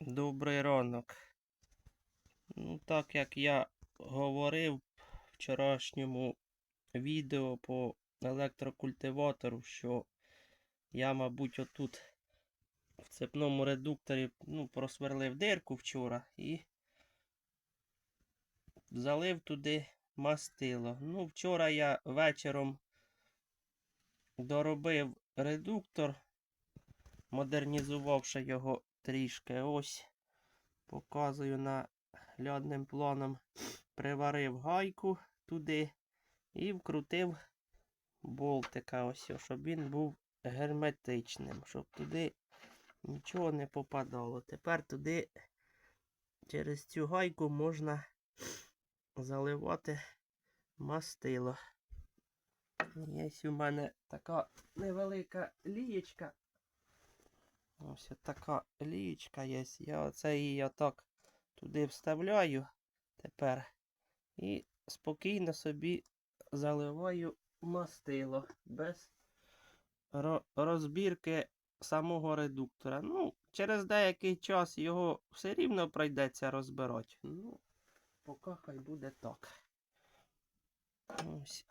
Добрий ранок. Ну, так як я говорив в вчорашньому відео по електрокультиватору, що я, мабуть, отут в цепному редукторі ну, просверлив дирку вчора і залив туди мастило. Ну, вчора я вечором доробив редуктор, модернізувавши його трішки. Ось показую наглядним планом. Приварив гайку туди і вкрутив болтика, ось, щоб він був герметичним, щоб туди нічого не попадало. Тепер туди через цю гайку можна заливати мастило. Є у мене така невелика лієчка. Ось така лієчка є. Я оце її отак туди вставляю тепер. І спокійно собі заливаю мастило без розбірки самого редуктора. Ну, через деякий час його все рівно прийдеться розбирати. Ну, поки хай буде так. Ось.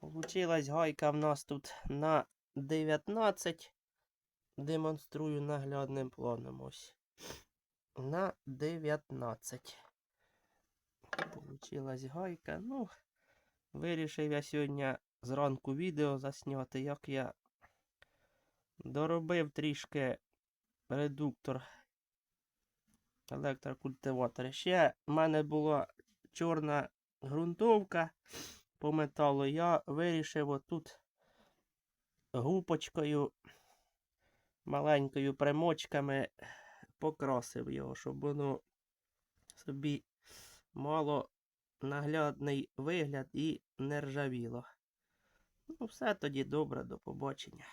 Получилась гайка в нас тут на 19. Демонструю наглядним планом ось. На 19. Получилась гайка. Ну, вирішив я сьогодні зранку відео засняти, як я доробив трішки редуктор електрокультиватора. Ще в мене була чорна ґрунтовка по металу. Я вирішив отут гупочкою, маленькою примочками покрасив його, щоб воно собі мало наглядний вигляд і не ржавіло. Ну, все тоді добре, до побачення.